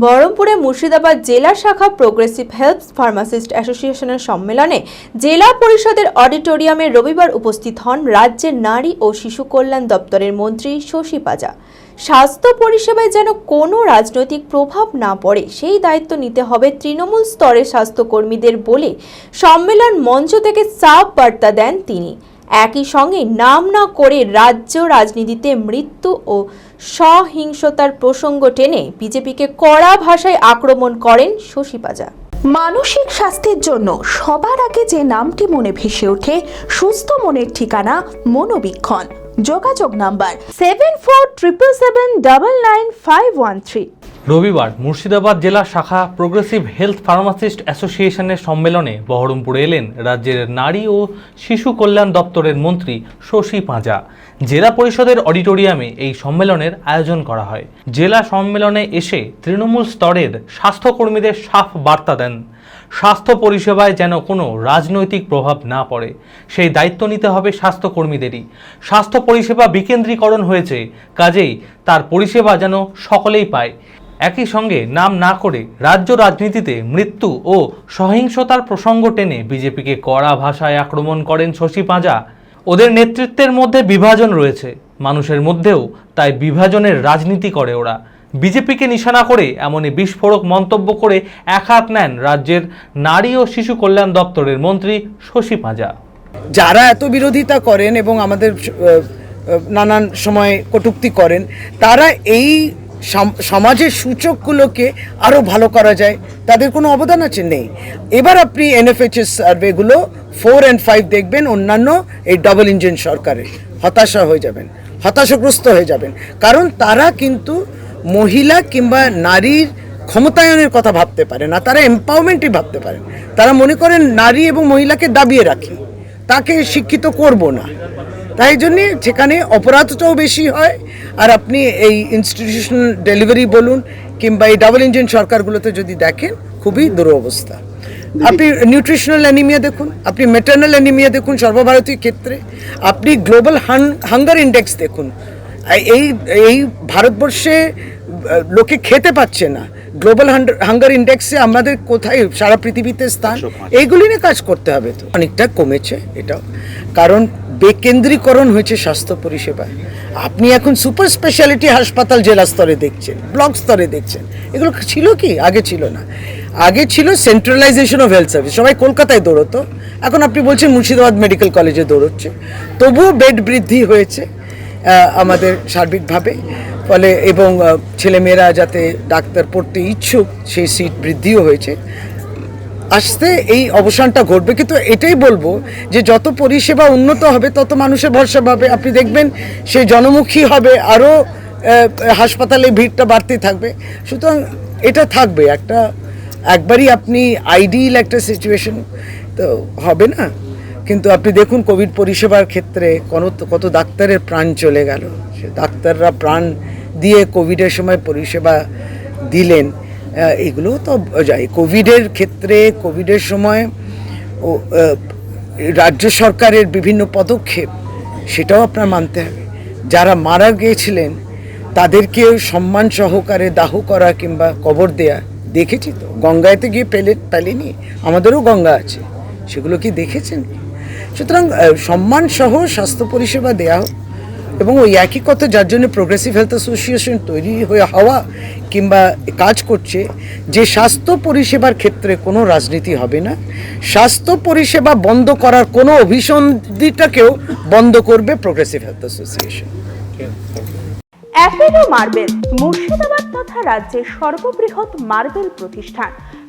বহরমপুরে মুর্শিদাবাদ জেলা শাখা প্রোগ্রেসিভ হেলথ ফার্মাসিস্ট অ্যাসোসিয়েশনের সম্মেলনে জেলা পরিষদের অডিটোরিয়ামে রবিবার উপস্থিত হন রাজ্যের নারী ও শিশু কল্যাণ দপ্তরের মন্ত্রী শশী পাজা। স্বাস্থ্য পরিষেবায় যেন কোনো রাজনৈতিক প্রভাব না পড়ে, সেই দায়িত্ব নিতে হবে তৃণমূল স্তরের স্বাস্থ্যকর্মীদের বলে সম্মেলন মঞ্চ থেকে সাফ বার্তা দেন তিনি। একই সঙ্গে নাম না করে রাজ্য রাজনীতিতে মৃত্যু ও সহিংসতার প্রসঙ্গ টেনে বিজেপিকে কড়া ভাষায় আক্রমণ করেন শশী পাজা মানসিক স্বাস্থ্যের জন্য সবার আগে যে নামটি মনে ভেসে ওঠে, সুস্থ মনের ঠিকানা মনোবীক্ষণ। যোগাযোগ number seven four triple seven double nine five one three রবিবার মুর্শিদাবাদ জেলা শাখা প্রোগ্রেসিভ হেলথ ফার্মাসিস্ট অ্যাসোসিয়েশনের সম্মেলনে বহরমপুরে এলেন রাজ্যের নারী ও শিশু কল্যাণ দপ্তরের মন্ত্রী শশী পাঁজা। জেলা পরিষদের অডিটোরিয়ামে এই সম্মেলনের আয়োজন করা হয়। জেলা সম্মেলনে এসে তৃণমূল স্তরের স্বাস্থ্যকর্মীদের সাফ বার্তা দেন স্বাস্থ্য পরিষেবায় যেন কোনো রাজনৈতিক প্রভাব না পড়ে, সেই দায়িত্ব নিতে হবে স্বাস্থ্যকর্মীদেরই। স্বাস্থ্য পরিষেবা বিকেন্দ্রীকরণ হয়েছে, কাজেই তার পরিষেবা যেন সকলেই পায়। একই সঙ্গে নাম না করে রাজ্য রাজনীতিতে মৃত্যু ও সহিংসতার প্রসঙ্গ টেনে বিজেপিকে কড়া ভাষায় আক্রমণ করেন শশী পাঁজা। ওদের নেতৃত্বের মধ্যে বিভাজন রয়েছে। মানুষের মধ্যেও তাই বিভাজনের রাজনীতি করে ওরা। বিজেপিকে নিশানা করে এমনই বিস্ফোরক মন্তব্য করে এক হাত নেন রাজ্যের নারী ও শিশু কল্যাণ দপ্তরের মন্ত্রী শশী পাঁজা। যারা এত বিরোধিতা করেন এবং আমাদের নানান সময় কটূক্তি করেন, তারা এই সম- সমাজের সূচকগুলোকে আরও ভালো করা যায়, তাদের কোনো অবদান আছে? নেই। এবার আপনি এনএফএচএস সার্ভেগুলো ফোর অ্যান্ড ফাইভ দেখবেন, অন্যান্য এই ডাবল ইঞ্জিন সরকারের। হতাশা হয়ে যাবেন, হতাশাগ্রস্ত হয়ে যাবেন। কারণ তারা কিন্তু মহিলা কিংবা নারীর ক্ষমতায়নের কথা ভাবতে পারে না তারা এম্পাওয়ারমেন্টই ভাবতে পারেন তারা মনে করেন নারী এবং মহিলাকে দাবিয়ে রাখি তাকে শিক্ষিত করব না। তাই জন্যে সেখানে অপরাধটাও বেশি হয়। আর আপনি এই ইনস্টিটিউশনাল ডেলিভারি বলুন কিংবা এই ডাবল ইঞ্জিন সরকারগুলোতে যদি দেখেন খুবই দুরবস্থা। আপনি নিউট্রিশনাল অ্যানিমিয়া দেখুন আপনি মেটার্নাল অ্যানিমিয়া দেখুন সর্বভারতীয় ক্ষেত্রে। আপনি গ্লোবাল হাঙ্গার ইন্ডেক্স দেখুন এই এই ভারতবর্ষে লোকে খেতে পাচ্ছে না। গ্লোবাল হাঙ্গার ইন্ডেক্সে আমাদের কোথায় সারা পৃথিবীতে স্থান এইগুলি নিয়ে কাজ করতে হবে তো। অনেকটা কমেছে এটাও। কারণ বেকেন্দ্রীকরণ হয়েছে স্বাস্থ্য পরিষেবায় আপনি এখন সুপার স্পেশালিটি হাসপাতাল জেলা স্তরে দেখছেন ব্লক স্তরে দেখছেন। এগুলো ছিল কি? আগে ছিল না। আগে ছিল সেন্ট্রালাইজেশন অফ হেলথ সার্ভিস সবাই কলকাতায় দৌড়তো। এখন আপনি বলছেন মুর্শিদাবাদ মেডিকেল কলেজে দৌড়চ্ছে। তবুও বেড বৃদ্ধি হয়েছে। আমাদের সার্বিকভাবে। ফলে এবং ছেলেমেয়েরা যাতে ডাক্তার পড়তে ইচ্ছুক, সেই সিট বৃদ্ধিও হয়েছে। আসতে এই অবসানটা ঘটবে, কিন্তু এটাই বলব যে যত পরিষেবা উন্নত হবে, তত মানুষের ভরসা পাবে। আপনি দেখবেন সেই জনমুখী হবে, আরও হাসপাতালে ভিড়টা বাড়তেই থাকবে। সুতরাং এটা থাকবে, একটা, একবারই আপনি আইডিয়াল একটা সিচুয়েশন তো হবে না? কিন্তু আপনি দেখুন কোভিড পরিষেবার ক্ষেত্রে কত কত ডাক্তারের প্রাণ চলে গেল। সে ডাক্তাররা প্রাণ দিয়ে কোভিডের সময় পরিষেবা দিলেন। আহ, এগুলোও তো যায়। কোভিডের ক্ষেত্রে কোভিডের সময় ও রাজ্য সরকারের বিভিন্ন পদক্ষেপ সেটাও আপনার মানতে হবে। যারা মারা গিয়েছিলেন তাদেরকে সম্মান সহকারে দাহ করা কিংবা কবর দেয়া দেখেছি তো। গঙ্গায়তে গিয়ে পেলে পেলেনি। আমাদেরও গঙ্গা আছে। সেগুলো কি দেখেছেন? সুতরাং সম্মান সহ স্বাস্থ্য পরিষেবা দেওয়া হোক এবং ওই একই কথা যার জন্য প্রোগ্রেসিভ হেলথ অ্যাসোসিয়েশন তৈরি হয়ে হওয়া কিংবা কাজ করছে, যে স্বাস্থ্য পরিষেবার ক্ষেত্রে কোনো রাজনীতি হবে না। স্বাস্থ্য পরিষেবা বন্ধ করার কোনো অভিসন্ধিটাকেও বন্ধ করবে progressive health association Apollo marble Murshidabad তথা রাজ্যের সর্ববৃহৎ মার্বেল প্রতিষ্ঠান।